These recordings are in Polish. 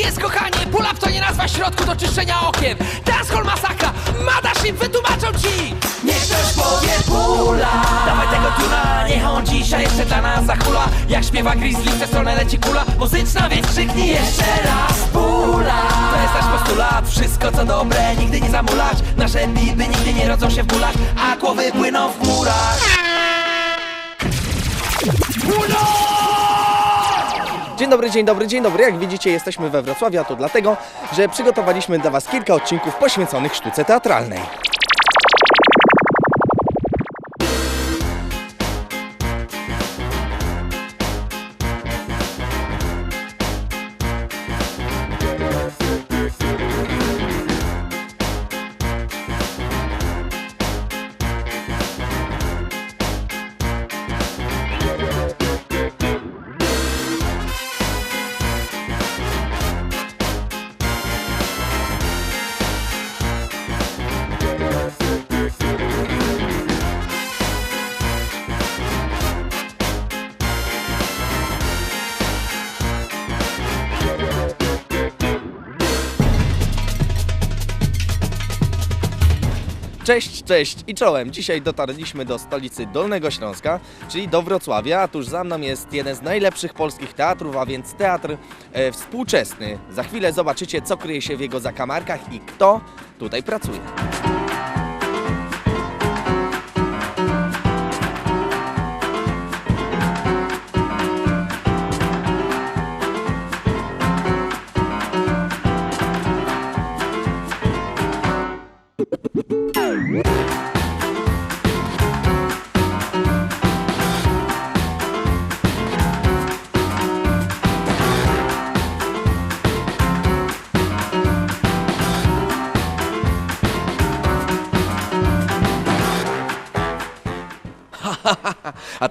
jest, kochanie! Pull-up to nie nazwa środku do czyszczenia okien! Dancehall masakra! Mothership wytłumaczą ci! Niech ktoś powie pula! Dawaj tego tuna, niech on dzisiaj jeszcze dla nas zachula Jak śpiewa Grizzly, w tę stronę leci kula Muzyczna, więc krzyknij jeszcze raz pula! To jest nasz postulat, wszystko co dobre nigdy nie zamulać Nasze biby nigdy nie rodzą się w bólach, a głowy płyną w murach Dzień dobry, dzień dobry, dzień dobry. Jak widzicie, jesteśmy we Wrocławiu, a to dlatego, że przygotowaliśmy dla Was kilka odcinków poświęconych sztuce teatralnej. Cześć, cześć i czołem. Dzisiaj dotarliśmy do stolicy Dolnego Śląska, czyli do Wrocławia, a tuż za mną jest jeden z najlepszych polskich teatrów, a więc teatr e, współczesny. Za chwilę zobaczycie, co kryje się w jego zakamarkach i kto tutaj pracuje.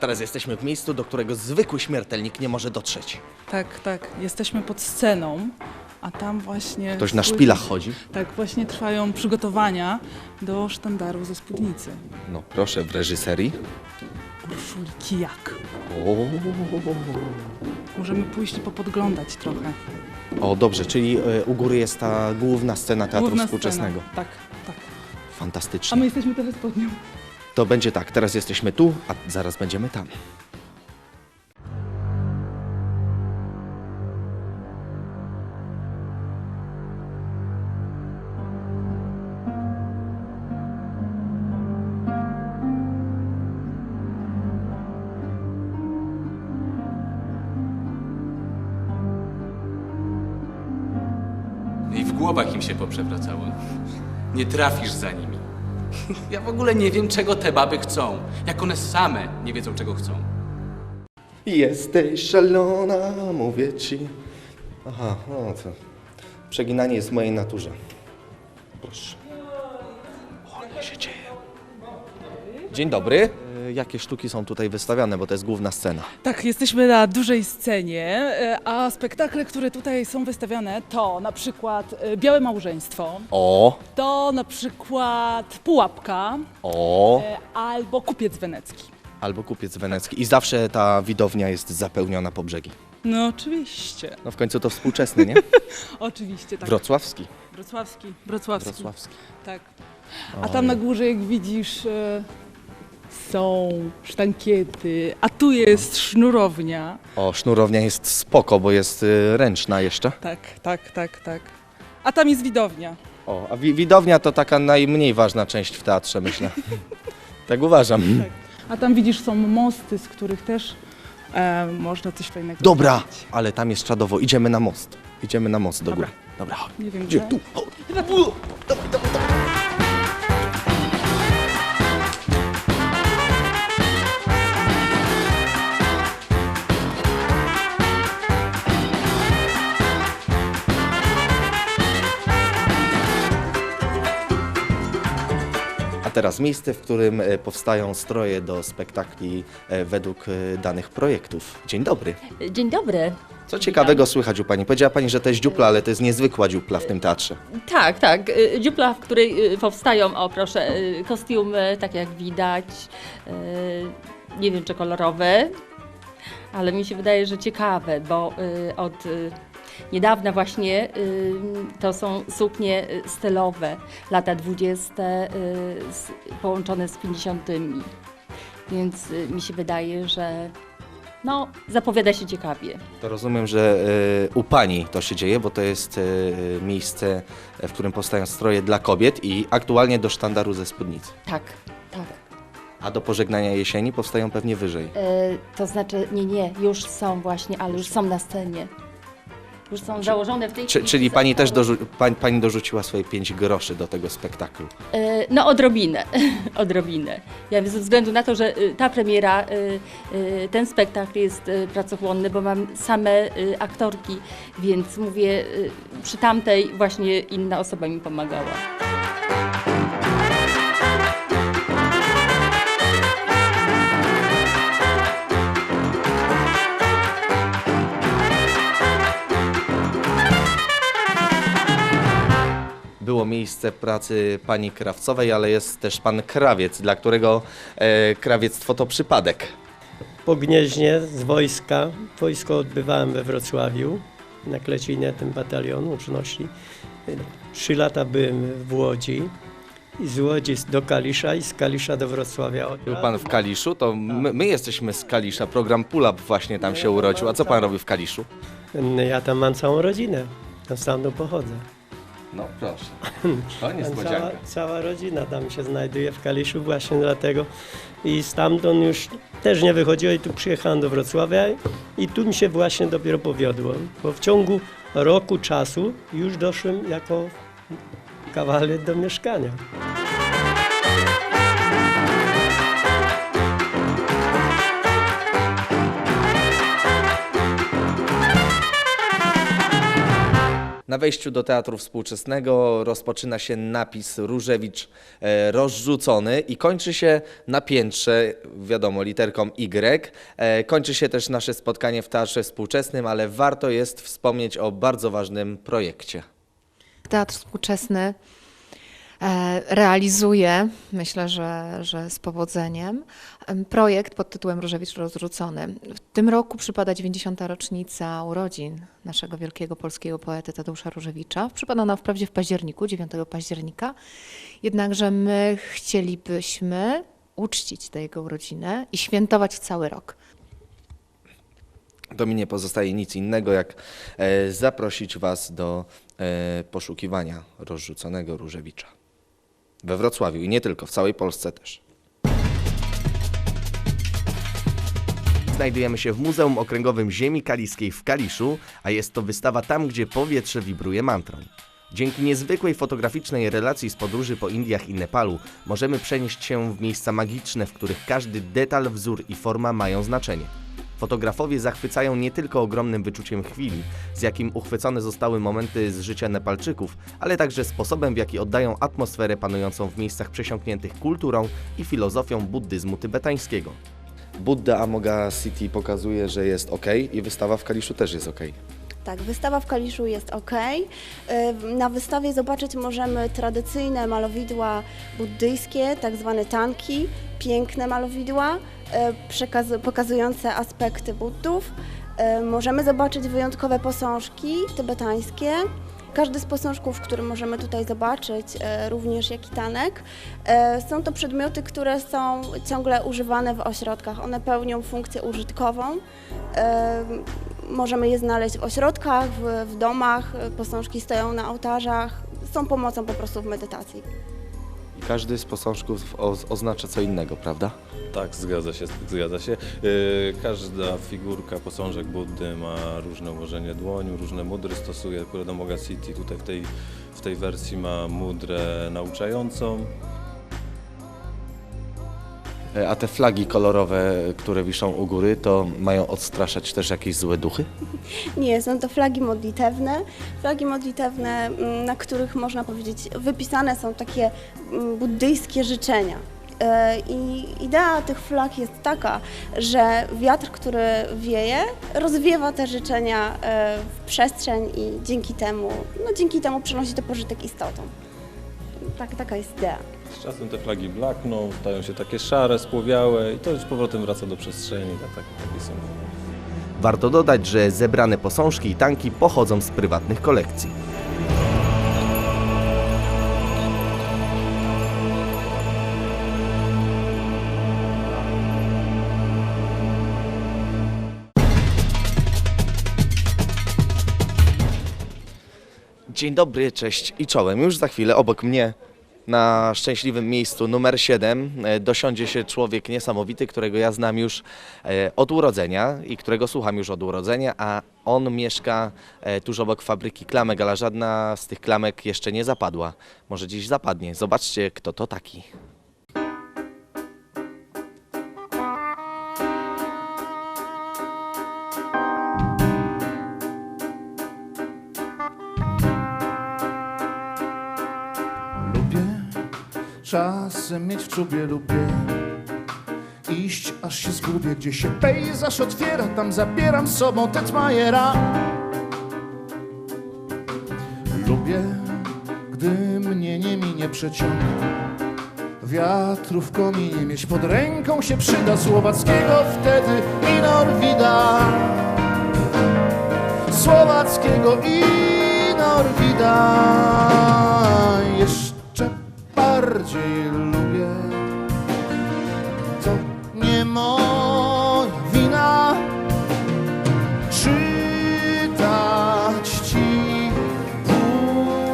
Teraz jesteśmy w miejscu, do którego zwykły śmiertelnik nie może dotrzeć. Tak, tak. Jesteśmy pod sceną, a tam właśnie. Ktoś na szpilach chodzi. Tak, właśnie trwają przygotowania do sztandaru ze spódnicy. No proszę, w reżyserii. Urszuli Kijak. Możemy pójść i popodglądać trochę. o dobrze, czyli e, u góry jest ta główna scena teatru Główna współczesnego. Scena. Tak, tak. A Fantastycznie. my jesteśmy teraz pod nią. To będzie tak, teraz jesteśmy tu, a zaraz będziemy tam. I w głowach im się poprzewracało. Nie trafisz za nimi. Ja w ogóle nie wiem, czego te baby chcą. Jak one same nie wiedzą, czego chcą. Jesteś szalona, mówię ci. Aha, no to. Przeginanie jest w mojej naturze. Proszę. O, się dzieje. Dzień dobry. Jakie sztuki są tutaj wystawiane, bo to jest główna scena? Tak, jesteśmy na dużej scenie, e, a spektakle, które tutaj są wystawiane, to na przykład e, Białe Małżeństwo, O, to na przykład Pułapka o. e, albo Kupiec Wenecki. Albo kupiec wenecki. I zawsze ta widownia jest zapełniona po brzegi. No oczywiście, No w końcu to współczesny, nie? oczywiście tak. Wrocławski. Wrocławski, wrocławski. Wrocławski. Tak. A tam na górze, jak widzisz, są sztankiety, a tu jest sznurownia. O, sznurownia jest spoko, bo jest y, ręczna jeszcze. Tak, tak, tak, tak. A tam jest widownia. O, a wi- widownia to taka najmniej ważna część w teatrze, myślę. tak uważam. A tam widzisz, są mosty, z których też e, można coś fajnego Dobra, zrobić. ale tam jest czadowo. Idziemy na most. Idziemy na most do Dobra. góry. Dobra, chodź. Nie wiem, Gdzie? gdzie. Tu. O, u, dawaj, dawaj, dawaj. Teraz miejsce, w którym e, powstają stroje do spektakli e, według e, danych projektów. Dzień dobry. Dzień dobry. Co ciekawego słychać u Pani? Powiedziała Pani, że to jest dziupla, ale to jest niezwykła dziupla w tym teatrze. Tak, tak. Dziupla, w której powstają, o proszę, kostiumy, tak jak widać. Nie wiem, czy kolorowe, ale mi się wydaje, że ciekawe, bo od y, niedawna właśnie y, to są suknie y, stylowe, lata 20. y, połączone z 50. Więc y, mi się wydaje, że no, zapowiada się ciekawie. To rozumiem, że e, u Pani to się dzieje, bo to jest e, miejsce, w którym powstają stroje dla kobiet i aktualnie do sztandaru ze spódnicy. Tak, tak. A do pożegnania jesieni powstają pewnie wyżej. E, to znaczy, nie, nie, już są właśnie, ale już są na scenie. Już są założone w tej Czy, chwili czyli pani też dorzu- pani, pani dorzuciła swoje 5 groszy do tego spektaklu. E, No odrobinę, odrobinę. Ja ze względu na to, że y, ta premiera, y, y, ten spektakl jest y, pracochłonny, bo mam same y, aktorki, więc mówię, y, przy tamtej właśnie inna osoba mi pomagała. Miejsce pracy pani krawcowej, ale jest też pan krawiec, dla którego e, krawiectwo to przypadek. Po Gnieźnie z wojska, wojsko odbywałem we Wrocławiu, na Klecinie, tym batalion uczności. Trzy lata byłem w Łodzi i z Łodzi do Kalisza i z Kalisza do Wrocławia. Był pan w Kaliszu, to my, my jesteśmy z Kalisza, program Pulap właśnie tam się urodził. A co pan robi w Kaliszu? Ja tam mam całą rodzinę, tam stamtąd pochodzę. No proszę, to Tam Cała, cała rodzina tam się znajduje w Kaliszu właśnie dlatego i stamtąd już też nie wychodziło i tu przyjechałem do Wrocławia i tu mi się właśnie dopiero powiodło, bo w ciągu roku czasu już doszłem jako kawaler do mieszkania. Na wejściu do Teatru Współczesnego rozpoczyna się napis Różewicz e, rozrzucony i kończy się na piętrze, wiadomo, literką Y. E, kończy się też nasze spotkanie w Teatrze Współczesnym, ale warto jest wspomnieć o bardzo ważnym projekcie. Teatr współczesny realizuje, myślę, że, że z powodzeniem, em, projekt pod tytułem Różewicz Rozrzucony. W tym roku przypada 90. rocznica urodzin naszego wielkiego polskiego poety Tadeusza Różewicza. Przypada ona wprawdzie w październiku, 9 października, jednakże my chcielibyśmy uczcić tę jego urodzinę i świętować cały rok. To mi nie pozostaje nic innego, jak e, zaprosić Was do e, poszukiwania rozrzuconego Różewicza. We Wrocławiu i nie tylko, w całej Polsce też. Znajdujemy się w Muzeum Okręgowym Ziemi Kaliskiej w Kaliszu, a jest to wystawa tam, gdzie powietrze wibruje mantrą. Dzięki niezwykłej fotograficznej relacji z podróży po Indiach i Nepalu możemy przenieść się w miejsca magiczne, w których każdy detal, wzór i forma mają znaczenie. Fotografowie zachwycają nie tylko ogromnym wyczuciem chwili, z jakim uchwycone zostały momenty z życia Nepalczyków, ale także sposobem, w jaki oddają atmosferę panującą w miejscach przesiąkniętych kulturą i filozofią buddyzmu tybetańskiego. Buddha Amoga City pokazuje, że jest ok i wystawa w Kaliszu też jest ok. Tak, wystawa w Kaliszu jest ok. Y, Na wystawie zobaczyć możemy tradycyjne malowidła buddyjskie, tak zwane tanki, piękne malowidła pokazujące aspekty Buddów. Y, Możemy zobaczyć wyjątkowe posążki tybetańskie. Każdy z posążków, który możemy tutaj zobaczyć, e, również jak i tanek, e, są to przedmioty, które są ciągle używane w ośrodkach. One pełnią funkcję użytkową. E, Możemy je znaleźć w ośrodkach, w, domach, e, posążki stoją na ołtarzach, są pomocą po prostu w medytacji. Każdy z posążków oznacza co innego, prawda? Tak, zgadza się, zgadza się. Yy, każda figurka, posążek Buddy ma różne ułożenie dłoni, różne mudry stosuje. Akurat Amoga City tutaj w tej, w tej wersji ma mudrę nauczającą. E, A te flagi kolorowe, które wiszą u góry, to mają odstraszać też jakieś złe duchy? Nie, są to flagi modlitewne. Flagi modlitewne, mm, na których można powiedzieć, wypisane są takie mm, buddyjskie życzenia. E, I idea tych flag jest taka, że wiatr, który wieje, rozwiewa te życzenia e, w przestrzeń i dzięki temu, no dzięki temu przynosi to pożytek istotom. Tak, taka jest idea. Z czasem te flagi blakną, stają się takie szare, spłowiałe i to już z powrotem wraca do przestrzeni, tak, tak, taki symbol. Warto dodać, że zebrane posążki i tanki pochodzą z prywatnych kolekcji. Dzień dobry, cześć i czołem. Już za chwilę obok mnie na szczęśliwym miejscu numer 7 e, dosiądzie się człowiek niesamowity, którego ja znam już e, od urodzenia i którego słucham już od urodzenia, a on mieszka e, tuż obok fabryki klamek, ale żadna z tych klamek jeszcze nie zapadła. Może dziś zapadnie. Zobaczcie, kto to taki. Czasem mieć w czubie, lubię iść aż się zgubię, gdzie się pejzaż otwiera, tam zabieram z sobą Tetmajera. Lubię, gdy mnie nie minie przeciąg wiatru w kominie, mieć pod ręką się przyda Słowackiego wtedy i Norwida. Słowackiego i Norwida. Jeszcze bardziej lubię. To nie moja wina. Czytać ci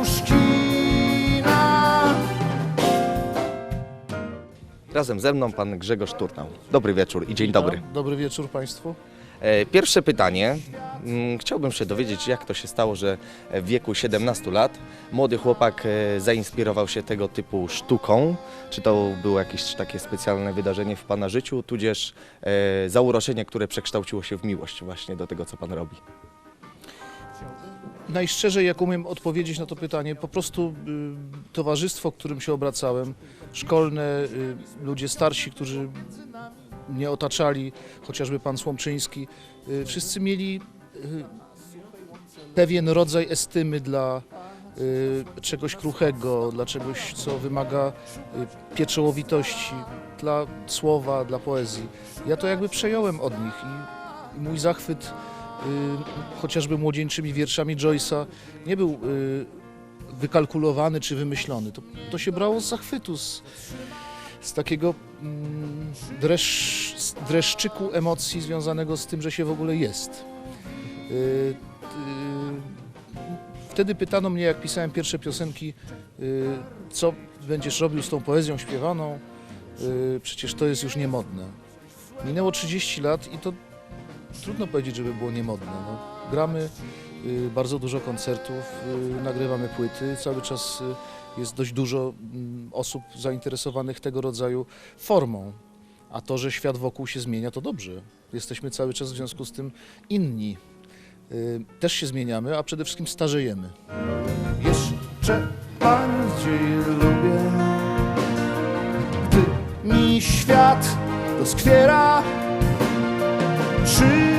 Puszkina. Razem ze mną pan Grzegorz Turnał. Dobry wieczór i dzień dobry. Dobry wieczór Państwu. E, Pierwsze pytanie. Mm, Chciałbym się dowiedzieć, jak to się stało, że w wieku 17 lat młody chłopak e, zainspirował się tego typu sztuką. Czy to było jakieś takie specjalne wydarzenie w Pana życiu, tudzież e, zauroczenie, które przekształciło się w miłość właśnie do tego, co Pan robi? Najszczerzej, jak umiem odpowiedzieć na to pytanie, po prostu y, towarzystwo, którym się obracałem, szkolne, y, ludzie starsi, którzy mnie otaczali, chociażby pan Słomczyński, y, wszyscy mieli y, pewien rodzaj estymy dla y, czegoś kruchego, dla czegoś, co wymaga pieczołowitości, dla słowa, dla poezji. Ja to jakby przejąłem od nich i, mój zachwyt chociażby młodzieńczymi wierszami Joyce'a nie był wykalkulowany czy wymyślony. To, to się brało z zachwytu, z, z takiego mm, dreszczyku emocji związanego z tym, że się w ogóle jest. Y, y, wtedy pytano mnie, jak pisałem pierwsze piosenki, y, co będziesz robił z tą poezją śpiewaną, przecież to jest już niemodne. Minęło 30 lat i to trudno powiedzieć, żeby było niemodne. No, gramy bardzo dużo koncertów, nagrywamy płyty, cały czas jest dość dużo mm, osób zainteresowanych tego rodzaju formą. A to, że świat wokół się zmienia, to dobrze. Jesteśmy cały czas w związku z tym inni. Y, Też się zmieniamy, a przede wszystkim starzejemy. Jeszcze bardziej lubię, gdy mi świat doskwiera czytać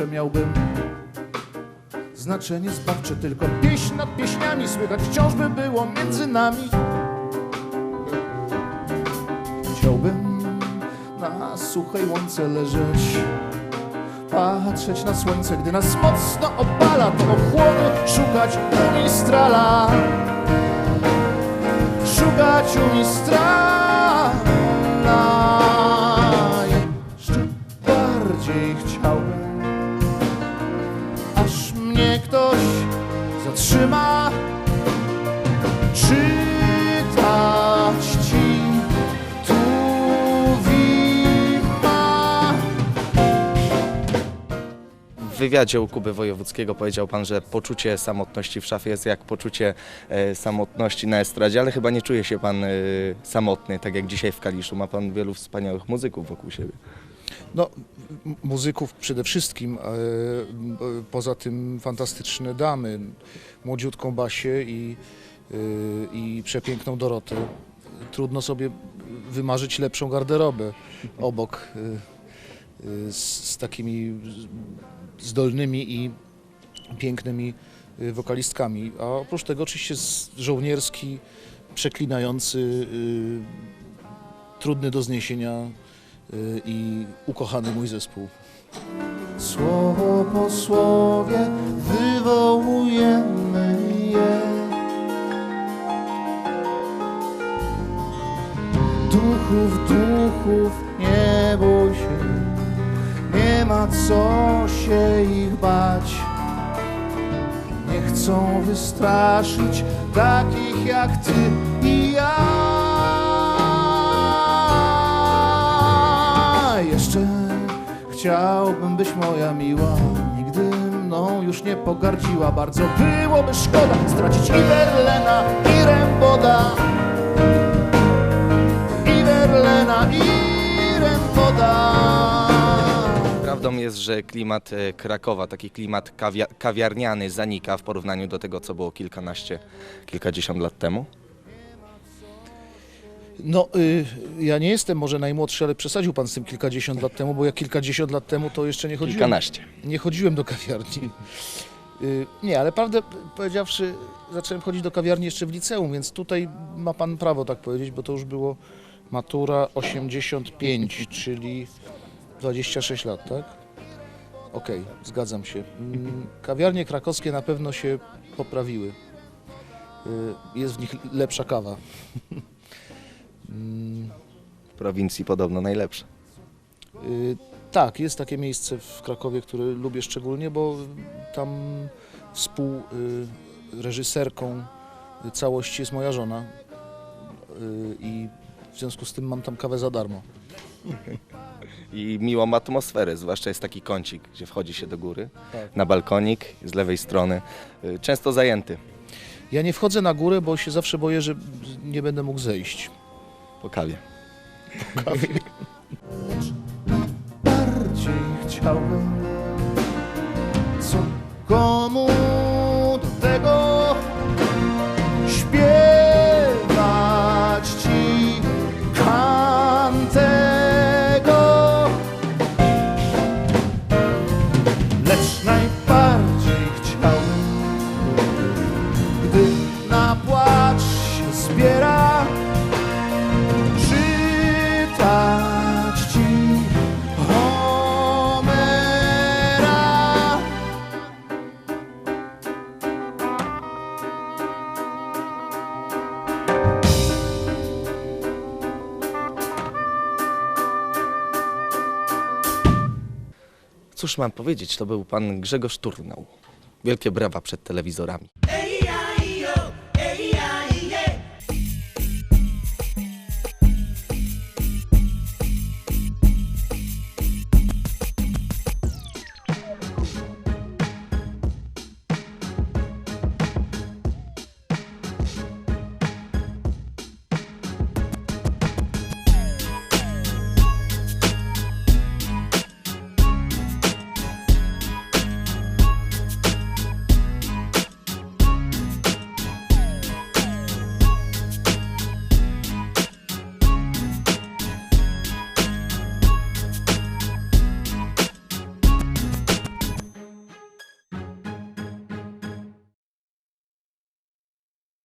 zawsze miałbym znaczenie zbawcze, tylko pieśń nad pieśniami słychać wciąż by było między nami. Chciałbym na suchej łące leżeć Patrzeć na słońce, gdy nas mocno opala To ochłody szukać u Mistrala Szukać u Mistrala wywiadzie u Kuby Wojewódzkiego powiedział Pan, że poczucie samotności w szafie jest jak poczucie e, samotności na estradzie, ale chyba nie czuje się Pan e, samotny, tak jak dzisiaj w Kaliszu. Ma Pan wielu wspaniałych muzyków wokół siebie. No, muzyków przede wszystkim, e, poza tym fantastyczne damy, młodziutką Basię i, i przepiękną Dorotę. Trudno sobie wymarzyć lepszą garderobę obok z, z takimi zdolnymi i pięknymi y, wokalistkami. A oprócz tego oczywiście żołnierski, przeklinający, y, trudny do zniesienia y, i ukochany mój zespół. Słowo po słowie wywołujemy je. Duchów, duchów, ma co się ich bać. Nie chcą wystraszyć takich jak ty i ja. Jeszcze chciałbym, byś moja miła nigdy mną już nie pogardziła. Bardzo byłoby szkoda stracić i Berlena, i Remboda. I Berlena, i Remboda. Prawdą jest, że klimat e, Krakowa, taki klimat kawia kawiarniany zanika w porównaniu do tego, co było kilkanaście, kilkadziesiąt lat temu. No, y, ja nie jestem może najmłodszy, ale przesadził pan z tym kilkadziesiąt lat temu, bo ja kilkadziesiąt lat temu to jeszcze nie chodziłem. Kilkanaście. Nie chodziłem do kawiarni. Y, Nie, ale prawdę powiedziawszy, zacząłem chodzić do kawiarni jeszcze w liceum, więc tutaj ma pan prawo tak powiedzieć, bo to już było matura 85, czyli 26 lat, tak? Okej, zgadzam się. Mm, Kawiarnie krakowskie na pewno się poprawiły. Y, Jest w nich lepsza kawa. Mm, W prowincji podobno najlepsze. Y, Tak, jest takie miejsce w Krakowie, które lubię szczególnie, bo tam współreżyserką całości jest moja żona Y, i w związku z tym mam tam kawę za darmo. I miłą atmosferę, zwłaszcza jest taki kącik, gdzie wchodzi się do góry, Tak. na balkonik z lewej strony, y, często zajęty Ja nie wchodzę na górę, bo się zawsze boję, że nie będę mógł zejść. po kawie. bardziej chciałbym Co komu Cóż mam powiedzieć, to był pan Grzegorz Turnał. Wielkie brawa przed telewizorami.